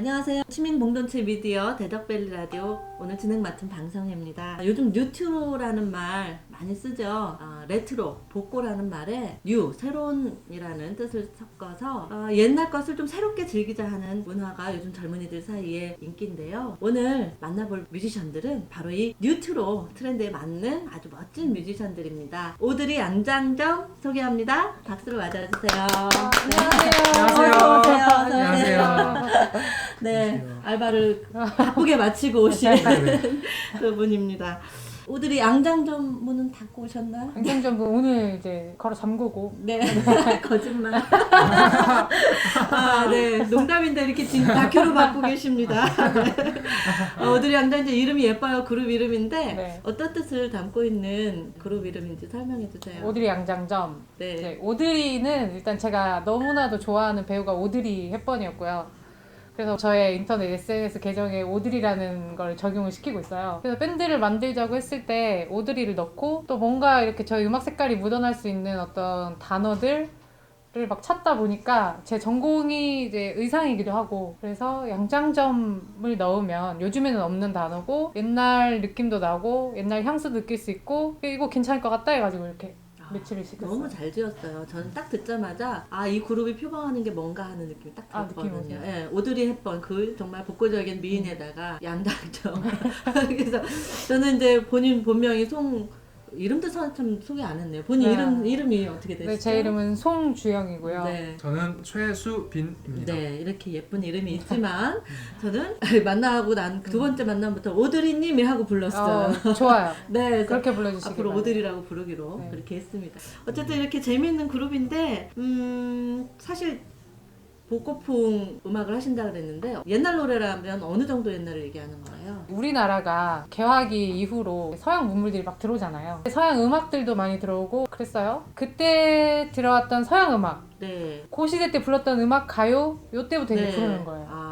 안녕하세요. 시민공동체 미디어 대덕벨리 라디오 오늘 진행 맡은 방성혜입니다. 요즘 뉴트로라는 말 많이 쓰죠. 아, 레트로, 복고라는 말에 뉴, 새로운이라는 뜻을 섞어서 어, 옛날 것을 좀 새롭게 즐기자 하는 문화가 요즘 젊은이들 사이에 인기인데요. 오늘 만나볼 뮤지션들은 바로 이 뉴트로 트렌드에 맞는 아주 멋진 뮤지션들입니다. 오드리 양장점 소개합니다. 박수로 맞아주세요. 안녕하세요. 오세요. 안녕하세요. 네, 안녕하세요. 알바를 바쁘게 마치고 오신 네. 그분입니다. 오드리 양장점 문은 닫고 오셨나요? 안경점도 오늘 이제 걸어 잠그고 네, 거짓말. 아, 네, 농담인데 이렇게 지금 다큐로 받고 계십니다. 네. 어, 오드리 양장점 이름이 예뻐요. 그룹 이름인데 네. 어떤 뜻을 담고 있는 그룹 이름인지 설명해 주세요. 오드리 양장점. 네. 네, 오드리는 일단 제가 너무나도 좋아하는 배우가 오드리 헵번이었고요. 그래서 저의 인터넷 SNS 계정에 오드리라는 걸 적용을 시키고 있어요. 그래서 밴드를 만들자고 했을 때 오드리를 넣고 또 뭔가 이렇게 저희 음악 색깔이 묻어날 수 있는 어떤 단어들 를막 찾다 보니까 제 전공이 이제 의상이기도 하고 그래서 양장점을 넣으면 요즘에는 없는 단어고 옛날 느낌도 나고 옛날 향수 느낄 수 있고 이거 괜찮을 것 같다 해가지고 이렇게 아, 매치를 시켰어요. 너무 잘 지었어요. 저는 딱 듣자마자 아 이 그룹이 표방하는 게 뭔가 하는 느낌이 딱 아, 들었거든요. 느낌이 예, 오드리 헵번 그 정말 복고적인 미인에다가 양장점. 그래서 저는 이제 본인 본명이 송 이름도 서- 참 소개 안 했네요. 본인 네. 이름 이름이 어떻게 되시죠? 네, 제 이름은 송주영이고요. 네. 저는 최수빈입니다. 네, 이렇게 예쁜 이름이 있지만 저는 만나고 난 두 번째 만남부터 오드리님이 하고 불렀어요. 어, 좋아요. 네, 그래서 그렇게 불러주시기 앞으로 바랍니다. 오드리라고 부르기로 네. 그렇게 했습니다. 어쨌든 이렇게 재미있는 그룹인데 음 사실 복고풍 음악을 하신다 그랬는데 옛날 노래라면 어느 정도 옛날을 얘기하는 거예요? 우리나라가 개화기 이후로 서양 문물들이 막 들어오잖아요. 서양 음악들도 많이 들어오고 그랬어요. 그때 들어왔던 서양 음악, 네. 그 시대 때 불렀던 음악 가요, 요때부터 이제 네. 부르는 거예요. 아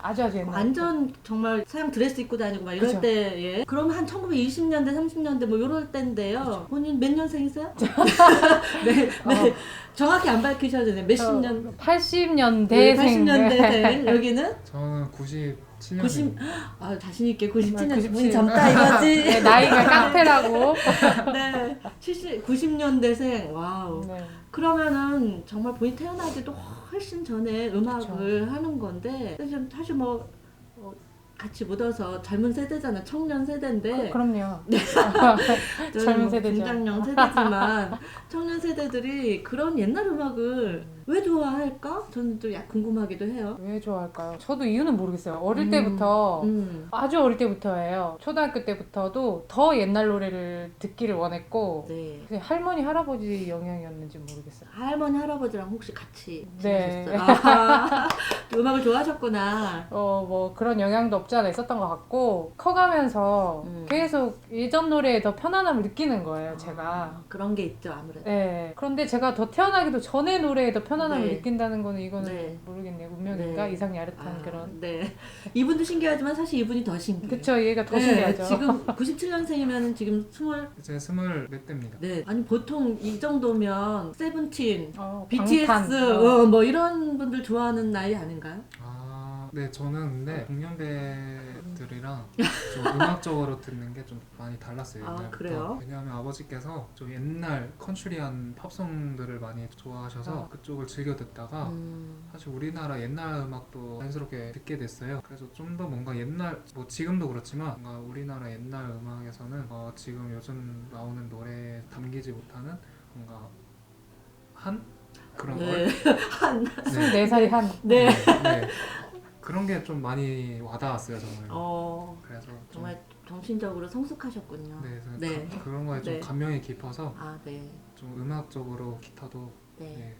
아주 아주 옛날. 완전 정말 서양 드레스 입고 다니고 막 이럴 그쵸. 때에 그럼 한 1920년대 30년대 뭐 이럴 때인데요. 본인 몇 년생이세요? 네, 네. 어. 정확히 안 밝히셔도 돼요. 몇십 년? 네, 80년대생. 80년대생 여기는 저는 97년. 90. 아 자신 있게 97년 97. 분이 젊다 이거지. 네, 나이가 깡패라고. 네, 70, 90년대생. 와우. 네. 그러면은 정말 본인 태어나기도 훨씬 전에 음악을 하는 건데 사실, 사실 뭐 어, 같이 묻어서 젊은 세대잖아. 청년 세대인데 그, 그럼요. 저는 젊은 뭐 세대죠. 중장년 세대지만 청년 세대들이 그런 옛날 음악을 왜 좋아할까? 저는 좀 약 궁금하기도 해요. 왜 좋아할까요? 저도 이유는 모르겠어요. 어릴 음. 때부터 음. 아주 어릴 때부터예요. 초등학교 때부터도 더 옛날 노래를 듣기를 원했고 네. 그게 할머니 할아버지 영향이었는지 모르겠어요. 할머니 할아버지랑 혹시 같이 네. 지내셨어요? 아, 음악을 좋아하셨구나. 어 뭐 그런 영향도 없지 않아 있었던 것 같고 커가면서 음. 계속 예전 노래에 더 편안함을 느끼는 거예요. 제가. 아, 그런 게 있죠 아무래도. 네. 그런데 제가 더 태어나기도 전에 노래에 더 편 안함을 네. 느낀다는 거는 이거는 네. 모르겠네요. 운명인가? 네. 이상 야릇한 아, 그런. 네. 이분도 신기하지만 사실 이분이 더 신기해요. 그쵸. 얘가 더 네, 신기하죠. 지금 97년생이면 지금 스물 제 스물 몇 대입니다. 네. 아니 보통 이 정도면 세븐틴, 어, BTS. 어. 어, 뭐 이런 분들 좋아하는 나이 아닌가요? 아, 네 저는 근데 동년배 들이랑 좀 음악적으로 듣는 게 좀 많이 달랐어요. 아, 옛날부터. 그래요? 왜냐하면 아버지께서 좀 옛날 컨츄리한 팝송들을 많이 좋아하셔서 어. 그쪽을 즐겨 듣다가 음, 사실 우리나라 옛날 음악도 자연스럽게 듣게 됐어요. 그래서 좀 더 뭔가 옛날 뭐 지금도 그렇지만 뭔가 우리나라 옛날 음악에서는 어 지금 요즘 나오는 노래에 담기지 못하는 뭔가 한 그런 네. 걸 한, 24살이 한. 네. 네. 그런 게 좀 많이 와닿았어요 정말. 어, 그래서 좀, 정말 정신적으로 성숙하셨군요. 네, 그래서 네. 가- 그런 거에 좀 네. 감명이 깊어서 아, 네. 좀 음악적으로 기타도 네. 네,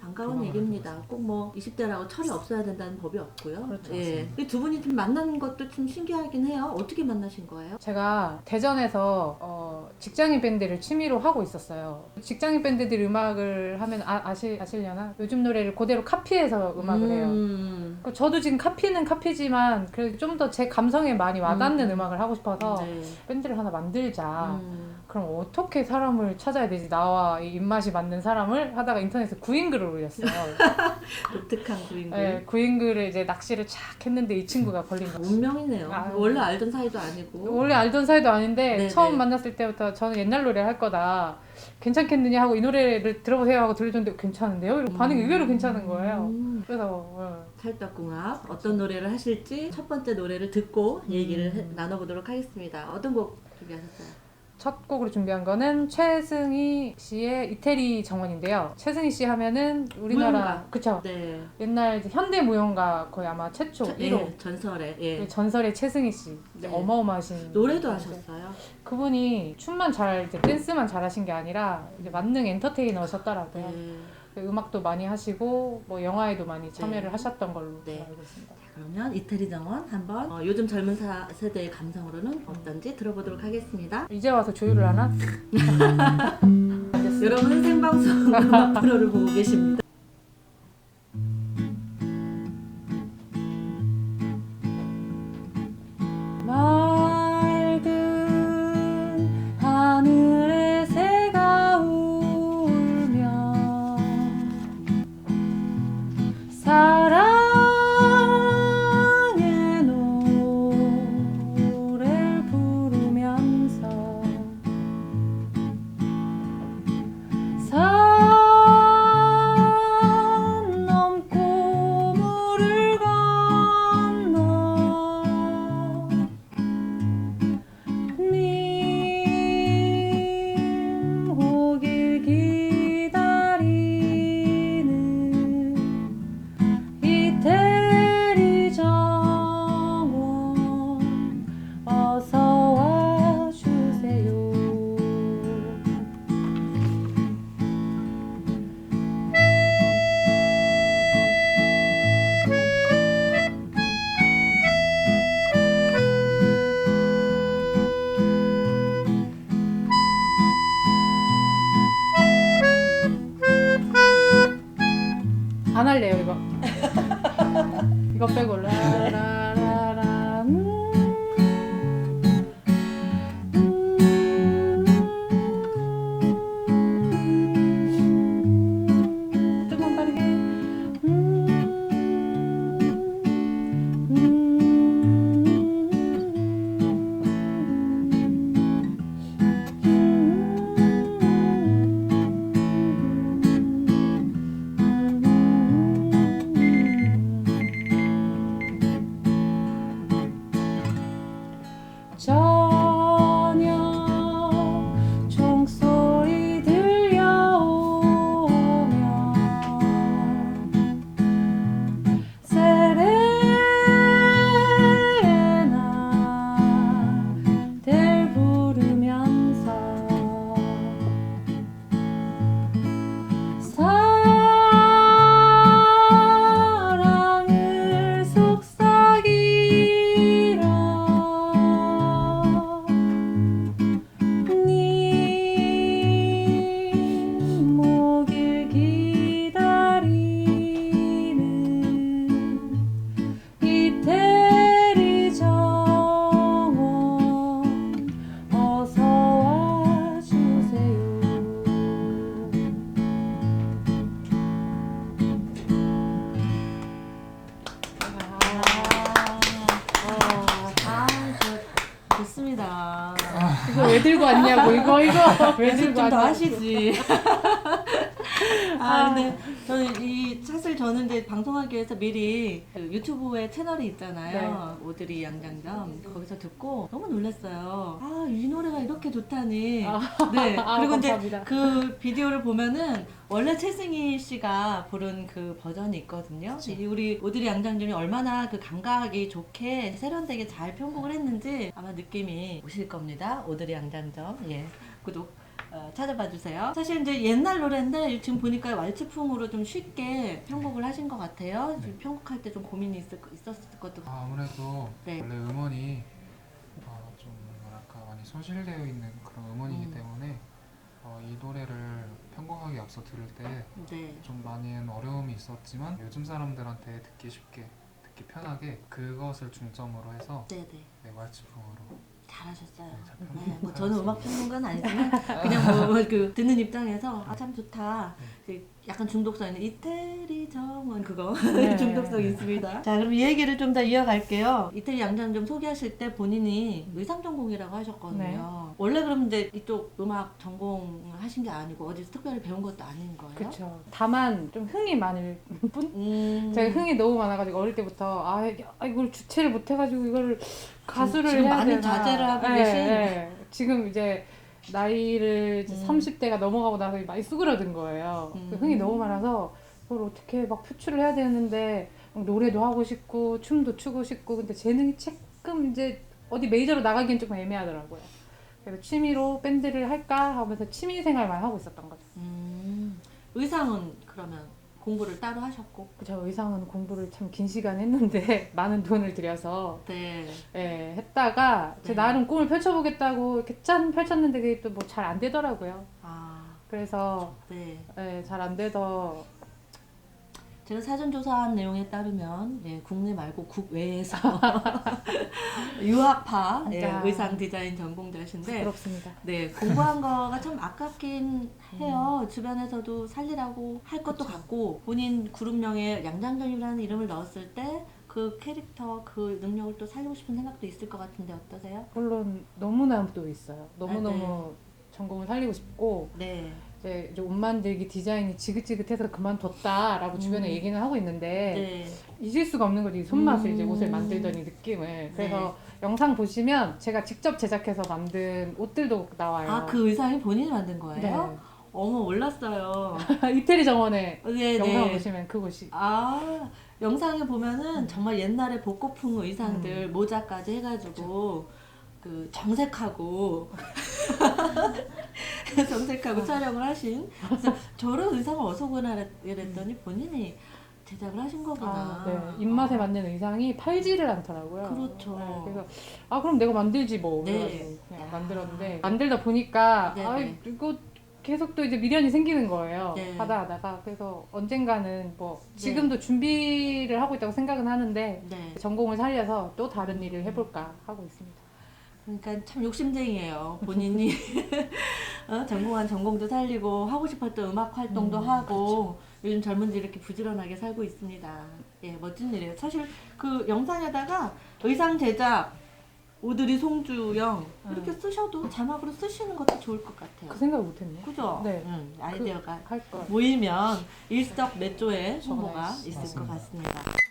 반가운 얘기입니다. 꼭 뭐 20대라고 철이 없어야 된다는 법이 없고요. 그렇죠. 예. 이두 분이 좀 만난 것도 좀 신기하긴 해요. 어떻게 만나신 거예요? 제가 대전에서 어, 직장인 밴드를 취미로 하고 있었어요. 직장인 밴드들 음악을 하면 아, 아시, 아시려나? 요즘 노래를 그대로 카피해서 음악을 해요. 음. 그 저도 지금 카피는 카피지만 그래도 좀 더 제 감성에 많이 와닿는 음. 음. 악을 하고 싶어서 네. 밴드를 하나 만들자. 음. 그럼 어떻게 사람을 찾아야 되지? 나와 이 입맛이 맞는 사람을 하다가 인터넷에 구인글을 올렸어요. 독특한 구인글. 네, 구인글을 이제 낚시를 착 했는데 이 친구가 걸린 거죠. 운명이네요. 아, 원래 알던 사이도 아니고. 원래 알던 사이도 아닌데 네네. 처음 만났을 때부터 저는 옛날 노래 할 거다. 괜찮겠느냐 하고 이 노래를 들어보세요 하고 들려줬는데 괜찮은데요? 이러고 반응이 의외로 괜찮은 거예요. 음, 그래서 어, 찰떡궁합 어떤 노래를 하실지 첫 번째 노래를 듣고 얘기를 해- 음. 나눠보도록 하겠습니다. 어떤 곡 준비하셨어요? 첫 곡으로 준비한 거는 최승희 씨의 이태리 정원인데요. 최승희 씨 하면은 우리나라 무용가. 그쵸 네. 옛날 이제 현대 무용가 거의 아마 최초 저- 1호 예, 전설의 예. 그 전설의 최승희 씨 네. 어마어마하신 노래도 분인데 하셨어요. 그분이 춤만 잘 이제 댄스만 잘하신 게 아니라 이제 만능 엔터테이너셨더라고요. 네. 그 음악도 많이 하시고 뭐 영화에도 많이 참여를 네. 하셨던 걸로 네. 알고 있습니다. 그러면 이태리 정원 한번 어, 요즘 젊은 사, 세대의 감성으로는 어떤지 들어보도록 하겠습니다. 이제 와서 조율을 하나? 여러분은 생방송 음악 프로를 보고 계십니다. 할래요 이거. 이거 빼고 라라라라 좋습니다. 이거 왜 들고 왔냐고 이거 이거 왜 들고 왔냐고 하시지. 아 근데 저는 이 사실 저는 이제 방송하기 위해서 미리 그 유튜브에 채널이 있잖아요. 오드리 양장점 거기서 듣고 너무 놀랐어요. 아 이 노래가 이렇게 좋다니. 아. 네. 아, 그리고 이제 감사합니다. 그 비디오를 보면은 원래 최승희 씨가 부른 그 버전이 있거든요. 이 우리 오드리 양장점이 얼마나 그 감각이 좋게 세련되게 잘 편곡을 했는지 아마 느낌이 오실 겁니다. 오드리 양장점 예 구독 어, 찾아봐 주세요. 사실 이제 옛날 노래인데 지금 보니까 왈츠풍으로 좀 쉽게 편곡을 하신 것 같아요. 지금 편곡할 때 좀 고민이 있을, 거- 있었을 것도 같아요. 아, 아무래도 네. 원래 음원이 어, 좀 뭐랄까 많이 소실되어 있는 그런 음원이기 음. 때문에 어, 이 노래를 편곡하기 앞서 들을 때 좀 네. 많은 어려움이 있었지만 요즘 사람들한테 듣기 쉽게 듣기 편하게 그것을 중점으로 해서 네 네. 네, 왈츠풍으로 잘하셨어요. 네, 네, 뭐 저는 음악 평론가는 아니지만 그냥 뭐 그 듣는 입장에서 아 참 좋다. 그 약간 중독성 있는 이태리 정원 그거 네. 중독성 있습니다. 자 그럼 이 얘기를 좀 더 이어갈게요. 이태리 양장 좀 소개하실 때 본인이 의상 전공이라고 하셨거든요. 네. 원래 그럼 이제 이쪽 음악 전공을 하신 게 아니고 어디서 특별히 배운 것도 아닌 거예요? 그렇죠. 다만 좀 흥이 많을 뿐. 음. 제가 흥이 너무 많아가지고 어릴 때부터 아, 이게- 아, 이걸 주체를 못 해가지고 이거를 가수를 지금 해야 많은 되나. 자제를 하고 예, 계신? 예. 지금 이제 나이를 이제 음. 30대가 넘어가고 나서 많이 수그러든 거예요. 음. 그 흥이 너무 많아서 그걸 어떻게 막 표출을 해야 되는데 막 노래도 하고 싶고 춤도 추고 싶고 근데 재능이 조금 이제 어디 메이저로 나가기엔 조금 애매하더라고요. 그래서 취미로 밴드를 할까 하면서 취미 생활만 하고 있었던 거죠. 음. 의상은 그러면 공부를 따로 하셨고 저 의상은 공부를 참 긴 시간 했는데 많은 돈을 들여서 네. 예, 했다가 제 네. 나름 꿈을 펼쳐보겠다고 이렇게 짠 펼쳤는데 그게 또 뭐 잘 안 되더라고요. 아, 그래서 네. 예, 잘 안 돼서 제가 사전 조사한 내용에 따르면 예, 국내 말고 국외에서 유학파 예, 야. 의상 디자인 전공자신데 부럽습니다. 네 공부한 거가 좀 아깝긴 해요. 주변에서도 살리라고 할 것도 같고 본인 그룹명에 양장전이라는 이름을 넣었을 때 그 캐릭터 그 능력을 또 살리고 싶은 생각도 있을 것 같은데 어떠세요? 물론 너무나도 있어요. 아, 너무너무 전공을 살리고 싶고 네. 이제 옷 만들기 디자인이 지긋지긋해서 그만뒀다라고 주변에 음. 얘기는 하고 있는데 네. 잊을 수가 없는 거지 이 손맛을 음. 이제 옷을 만들더니 느낌을 그래서 네. 영상 보시면 제가 직접 제작해서 만든 옷들도 나와요. 아 그 의상이 본인이 만든 거예요? 네. 어머 몰랐어요. 이태리 정원에 네, 영상 네. 보시면 그곳이 아 영상에 보면은 음. 정말 옛날에 복고풍 의상들 모자까지 해가지고 그 정색하고 정색하고 아. 촬영을 하신 그래서 저런 의상을 어디서 구나 이랬더니 본인이 제작을 하신 거구나. 아, 네. 입맛에 맞는 의상이 팔지를 않더라고요. 그렇죠. 네, 그래서 아 그럼 내가 만들지 뭐 네. 그래가지고 그냥 야. 만들었는데 만들다 보니까 네, 아 네. 이거 계속 또 이제 미련이 생기는 거예요. 네. 하다 하다가 그래서 언젠가는 뭐 지금도 준비를 하고 있다고 생각은 하는데 네. 전공을 살려서 또 다른 일을 해볼까 하고 있습니다. 그러니까 참 욕심쟁이에요. 본인이 어, 전공한 전공도 살리고 하고 싶었던 음악 활동도 음, 하고 요즘 젊은이들이 이렇게 부지런하게 살고 있습니다. 예, 멋진 일이에요. 사실 그 영상에다가 의상 제작 오드리 송주영 이렇게 쓰셔도 자막으로 쓰시는 것도 좋을 것 같아요. 그 생각을 못했네. 그죠? 네. 음, 아이디어가 할 걸. 모이면 일석매조의. 홍보가 있을 맞습니다. 것 같습니다.